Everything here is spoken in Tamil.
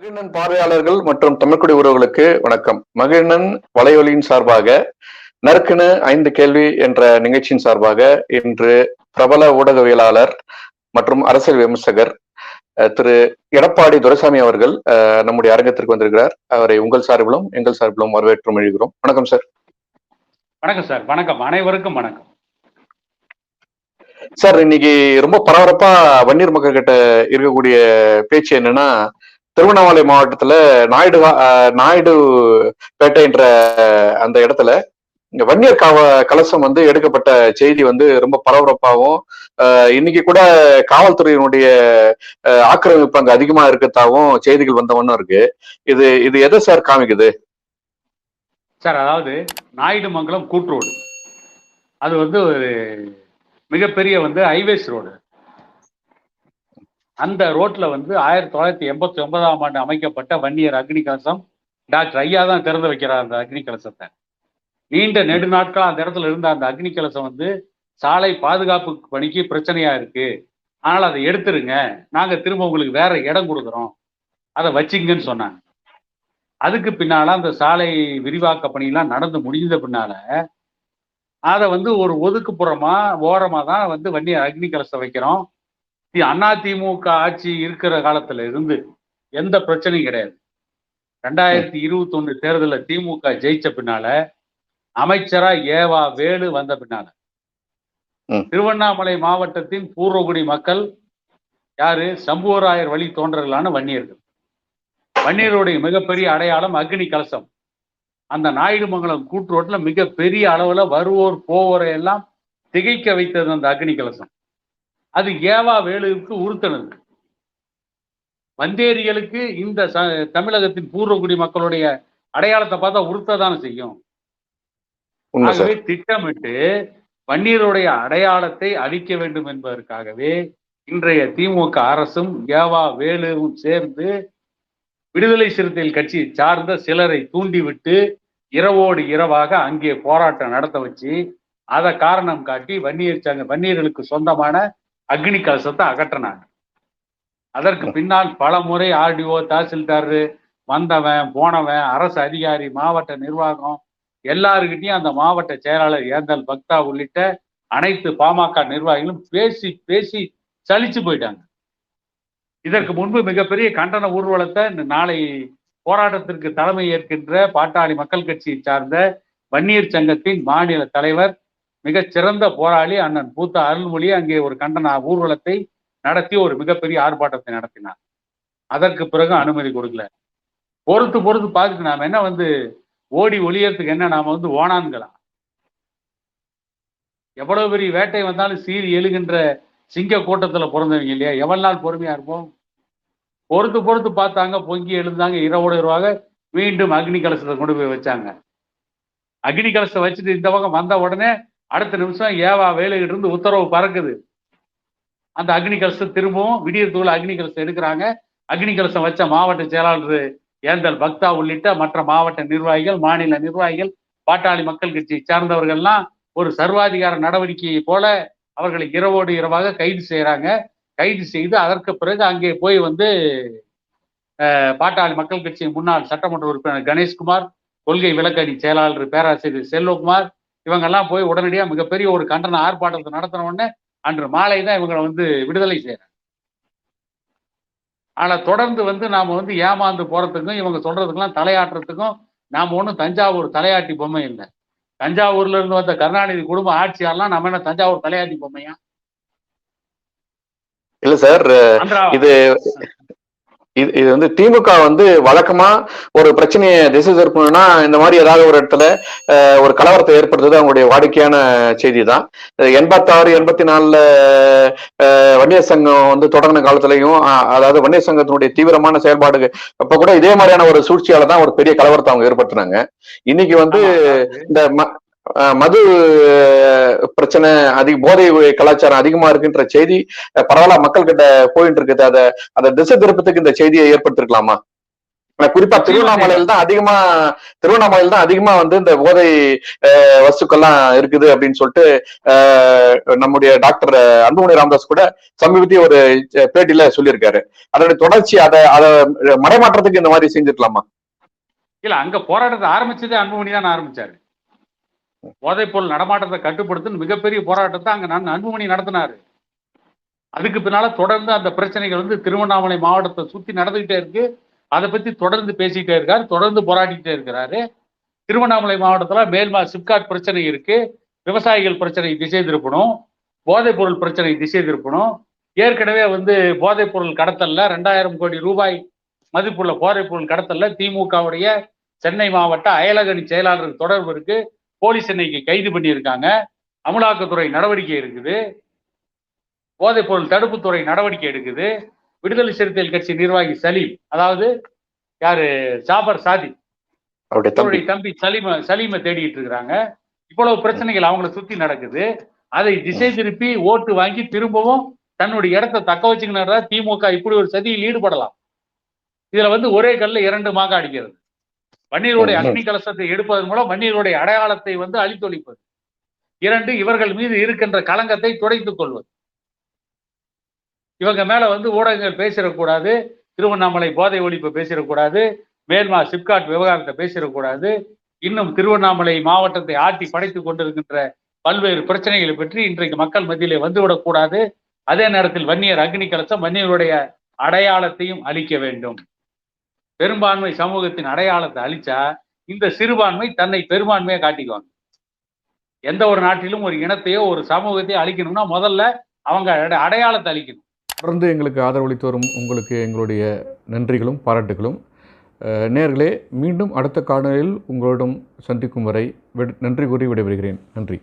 மகிழ்நன் பார்வையாளர்கள் மற்றும் தமிழ்குடி உறவுகளுக்கு வணக்கம். மகிழ்நன் வலையொலியின் சார்பாக நறுக்குன்னு ஐந்து கேள்வி என்ற நிகழ்ச்சியின் சார்பாக இன்று பிரபல ஊடகவியலாளர் மற்றும் அரசியல் விமர்சகர் திரு எடப்பாடி துரைசாமி அவர்கள் நம்முடைய அரங்கத்திற்கு வந்திருக்கிறார். அவரை உங்கள் சார்பிலும் எங்கள் சார்பிலும் வரவேற்று எழுகிறோம் வணக்கம் சார். வணக்கம் சார். வணக்கம். அனைவருக்கும் வணக்கம். சார் இன்னைக்கு ரொம்ப பரபரப்பா வன்னியர் மக்கள் கிட்ட இருக்கக்கூடிய பேச்சு என்னன்னா திருவண்ணாமலை மாவட்டத்துல நாயுடு அஹ், நாயுடு பேட்டைன்ற அந்த இடத்துல இங்க வன்னியர் காவ கலசம் வந்து எடுக்கப்பட்ட செய்தி வந்து ரொம்ப பரபரப்பாகவும் இன்னைக்கு கூட காவல்துறையினுடைய ஆக்கிரமிப்பு அங்க அதிகமா இருக்கத்தாவும் செய்திகள் வந்தவண்ணம் இருக்கு. இது இது எதை சார் காமிக்குது? சார் அதாவது நாயுடுமங்கலம் ரோடு. அது வந்து ஒரு மிகப்பெரிய வந்து ஹைவேஸ் ரோடு. அந்த ரோட்ல வந்து ஆயிரத்தி தொள்ளாயிரத்தி எண்பத்தி ஒன்பதாம் ஆண்டு அமைக்கப்பட்ட வன்னியர் அக்னி கலசம் டாக்டர் ஐயா தான் திறந்து வைக்கிறார் அந்த அக்னி கலசத்தை நீண்ட நெடு நாட்கள் அந்த இடத்துல இருந்த அந்த அக்னி கலசம் வந்து சாலை பாதுகாப்பு பணிக்கு பிரச்சனையா இருக்கு. ஆனால் அதை எடுத்துருங்க. நாங்க திரும்ப உங்களுக்கு வேற இடம் கொடுக்குறோம். அதை வச்சிங்கன்னு சொன்னாங்க. அதுக்கு பின்னால அந்த சாலை விரிவாக்க பணியெல்லாம் நடந்து முடிந்த பின்னால அதை வந்து ஒரு ஒதுக்குப்புறமா ஓரமா தான் வந்து வன்னியர் அக்னி கலசம் வைக்கிறோம். தி- அண்ணா திமுக ஆட்சி இருக்கிற காலத்துல இருந்து எந்த பிரச்சனையும் கிடையாது. ரெண்டாயிரத்தி இருபத்தி ஒண்ணு தேர்தலில் திமுக ஜெயிச்ச பின்னால அமைச்சரா ஏவா வேலு வந்த பின்னால. திருவண்ணாமலை மாவட்டத்தின் பூர்வகுடி மக்கள் யாரு? சம்புவராயர் வழி தோன்றர்களான வன்னியர்கள். வன்னியருடைய மிகப்பெரிய அடையாளம் அக்னி கலசம். அந்த நாயுடுமங்கலம் கூட்டுரோட்ல மிகப்பெரிய அளவுல வருவோர் போவோரை எல்லாம் திகைக்க வைத்தது அந்த அக்னி கலசம். அது ஏவா வேலுவுக்கு உறுத்தினது. வந்தேரிகளுக்கு இந்த தமிழகத்தின் பூர்வகுடி மக்களுடைய அடையாளத்தை பார்த்தா உறுத்ததானே செய்யும். ஆகவே திட்டமிட்டு வன்னியருடைய அடையாளத்தை அழிக்க வேண்டும் என்பதற்காகவே இன்றைய திமுக அரசும் ஏவா வேலுவும் சேர்ந்து விடுதலை சிறுத்தைகள் கட்சி சார்ந்த சிலரை தூண்டிவிட்டு இரவோடு இரவாக அங்கே போராட்டம் நடத்த வச்சு அதை காரணம் காட்டி வன்னியர் சங்க வன்னியர்களுக்கு சொந்தமான அக்னி கலசத்தை அகற்றினாங்க அதற்கு பின்னால் பல முறை ஆர்டிஓ தாசில்தார் வந்தவன் போனவன் அரசு அதிகாரி மாவட்ட நிர்வாகம் எல்லாருக்கிட்டையும் அந்த மாவட்ட செயலாளர் ஏந்தல் பக்தா உள்ளிட்ட அனைத்து பாமக நிர்வாகிகளும் பேசி பேசி சலிச்சு போயிட்டாங்க. இதற்கு முன்பு மிகப்பெரிய கண்டன ஊர்வலத்தை நாளை போராட்டத்திற்கு தலைமை ஏற்கின்ற பாட்டாளி மக்கள் கட்சியை சார்ந்த வன்னியர் சங்கத்தின் மாநில தலைவர் மிகச்சிறந்த போராளி அண்ணன் பூத்த அருள்மொழி அங்கே ஒரு கண்டன ஊர்வலத்தை நடத்தி ஒரு மிகப்பெரிய ஆர்ப்பாட்டத்தை நடத்தினார். அதற்கு பிறகு அனுமதி கொடுக்கல. பொறுத்து பொறுத்து பார்த்துட்டு நாம என்ன வந்து ஓடி ஒளியறதுக்கு என்ன நாம வந்து ஓனான்களா எவ்வளவு பெரிய வேட்டை வந்தாலும் சீறி எழுகின்ற சிங்க கூட்டத்துல பிறந்தவங்க இல்லையா? எவ்வளவு நாள் பொறுமையா இருப்போம்? பொறுத்து பொறுத்து பார்த்தாங்க பொங்கி எழுந்தாங்க இரவோடு இரவாக மீண்டும் அக்னி கலசத்தை கொண்டு போய் வச்சாங்க. அக்னி கலசத்தை வச்சுட்டு இந்த பக்கம் வந்த உடனே அடுத்த நிமிஷம் ஏவா வேலைகிட்டு இருந்து உத்தரவு பறக்குது. அந்த அக்னி கலசம் திரும்பவும் விடியறதுக்குள்ள அக்னி கலசம் எடுக்கிறாங்க. அக்னி கலசம் வச்ச மாவட்ட செயலாளர் ஏந்தல் பக்தா உள்ளிட்ட மற்ற மாவட்ட நிர்வாகிகள் மாநில நிர்வாகிகள் பாட்டாளி மக்கள் கட்சியை சார்ந்தவர்கள்லாம் ஒரு சர்வாதிகார நடவடிக்கையை போல அவர்களை இரவோடு இரவாக கைது செய்யறாங்க கைது செய்து அதற்கு பிறகு அங்கே போய் வந்து பாட்டாளி மக்கள் கட்சியின் முன்னாள் சட்டமன்ற உறுப்பினர் கணேஷ்குமார் கொள்கை விளக்கணி செயலாளர் பேராசிரியர் செல்வகுமார் இவங்கெல்லாம் போய் உடனடியாக மிகப்பெரிய ஒரு கண்டன ஆர்ப்பாட்டத்தை நடத்தின உடனே அன்று மாலை தான் இவங்களை வந்து விடுதலை செய்யறாங்க. ஆனா தொடர்ந்து வந்து நாம வந்து ஏமாந்து போறதுக்கும் இவங்க சொல்றதுக்கெல்லாம் தலையாட்டுறதுக்கும் நாம ஒன்றும் தஞ்சாவூர் தலையாட்டி பொம்மை இல்லை. தஞ்சாவூர்ல இருந்து வந்த கருணாநிதி குடும்ப ஆட்சியாரெல்லாம் நம்ம என்ன தஞ்சாவூர் தலையாட்டி பொம்மையா? இல்ல சார் இது இது இது வந்து திமுக வந்து வழக்கமா ஒரு பிரச்சனையை திசை திருப்பணும்னா இந்த மாதிரி ஏதாவது ஒரு இடத்துல ஒரு கலவரத்தை ஏற்படுத்துறது அவங்களுடைய வாடிக்கையான செய்தி தான் எண்பத்தாறு எண்பத்தி நாலுல வன்னியர் சங்கம் வந்து தொடங்கின காலத்திலையும் அதாவது வன்னியர் சங்கத்தினுடைய தீவிரமான செயல்பாடு அப்ப கூட இதே மாதிரியான ஒரு சூழ்ச்சியால தான் ஒரு பெரிய கலவரத்தை அவங்க ஏற்படுத்தினாங்க. இன்னைக்கு வந்து இந்த மது பிரச்சனை அதிக போதை கலாச்சாரம் அதிகமா இருக்குன்ற செய்தி பரவலா மக்கள் கிட்ட போயிட்டு இருக்குது அதை அதை திசை திருப்பத்துக்கு இந்த செய்தியை ஏற்படுத்திருக்கலாமா? குறிப்பா திருவண்ணாமலையில் தான் அதிகமா திருவண்ணாமலையில் தான் அதிகமா வந்து இந்த போதை வஸ்துக்கள்லாம் இருக்குது அப்படின்னு சொல்லிட்டு நம்முடைய டாக்டர் அன்புமணி ராமதாஸ் கூட சமீபத்திய ஒரு பேட்டியில சொல்லியிருக்காரு. அதோட தொடர்ச்சி அதை அதை மடைமாற்றத்துக்கு இந்த மாதிரி செஞ்சிருக்கலாமா? இல்ல அங்க போராட்டத்தை ஆரம்பிச்சதே அன்புமணி தான் ஆரம்பிச்சாரு. போதைப்பொருள் நடமாட்டத்தை கட்டுப்படுத்துன்னு மிகப்பெரிய போராட்டத்தை அங்கே நான் அன்புமணி நடத்தினாரு. அதுக்கு பின்னால தொடர்ந்து அந்த பிரச்சனைகள் வந்து திருவண்ணாமலை மாவட்டத்தை சுற்றி நடந்துகிட்டே இருக்கு. அதை பத்தி தொடர்ந்து பேசிட்டே இருக்காரு தொடர்ந்து போராடிட்டே இருக்கிறாரு. திருவண்ணாமலை மாவட்டத்தில் மேல்மா சிப்காட் பிரச்சனை இருக்கு விவசாயிகள் பிரச்சனை திசை திருப்பணும் போதைப் பொருள் பிரச்சனை திசை திருப்பணும். ஏற்கனவே வந்து போதைப் பொருள் கடத்தல்ல ரெண்டாயிரம் கோடி ரூபாய் மதிப்புள்ள போதைப் பொருள் கடத்தல்ல. திமுகவுடைய சென்னை மாவட்ட அயலகணி செயலாளருக்கு தொடர்பு இருக்கு. போலீஸ் இன்னைக்கு கைது பண்ணியிருக்காங்க. அமலாக்கத்துறை நடவடிக்கை இருக்குது. போதைப் பொருள் தடுப்புத்துறை நடவடிக்கை எடுக்குது. விடுதலை சிறுத்தைகள் கட்சி நிர்வாகி சலீம் அதாவது யாரு? ஜாபர் சாதி. அவருடைய தம்பி. சலீம சலீமை தேடிட்டு இருக்கிறாங்க. இவ்வளவு பிரச்சனைகள் அவங்கள சுத்தி நடக்குது. அதை திசை திருப்பி ஓட்டு வாங்கி திரும்பவும் தன்னுடைய இடத்தை தக்க வச்சுக்கினா திமுக இப்படி ஒரு சதியில் ஈடுபடலாம். இதுல வந்து ஒரே கல்ல இரண்டு மாக அடிக்கிறது. வன்னியருடைய. அக்னி கலசத்தை எடுப்பதன் மூலம் வன்னியருடைய அடையாளத்தை வந்து அழித்தொழிப்பது. இரண்டு இவர்கள் மீது இருக்கின்ற களங்கத்தை துடைத்துக் கொள்வது. இவங்க மேல வந்து ஊடகங்கள் பேசிடக்கூடாது திருவண்ணாமலை போதை ஒழிப்பு பேசிடக்கூடாது மேல்மா சிப்காட் விவகாரத்தை பேசிடக்கூடாது இன்னும் திருவண்ணாமலை மாவட்டத்தை ஆட்டி படைத்துக் கொண்டிருக்கின்ற பல்வேறு பிரச்சனைகளை பற்றி இன்றைக்கு மக்கள் மத்தியிலே வந்துவிடக்கூடாது. அதே நேரத்தில் வன்னியர் அக்னி கலசம் வன்னியருடைய அடையாளத்தையும் அழிக்க வேண்டும். பெரும்பான்மை சமூகத்தின் அடையாளத்தை அழிச்சா இந்த சிறுபான்மை தன்னை பெரும்பான்மையை காட்டிக்குவாங்க. எந்த ஒரு நாட்டிலும் ஒரு இனத்தையோ ஒரு சமூகத்தையோ அழிக்கணும்னா முதல்ல அவங்க அடையாளத்தை அழிக்கணும். தொடர்ந்து எங்களுக்கு ஆதரவளித்து வரும் உங்களுக்கு எங்களுடைய நன்றிகளும் பாராட்டுகளும். நேர்களே மீண்டும் அடுத்த காணொலியில் உங்களிடம் சந்திக்கும் வரை நன்றி கூறி விடைபெறுகிறேன். நன்றி.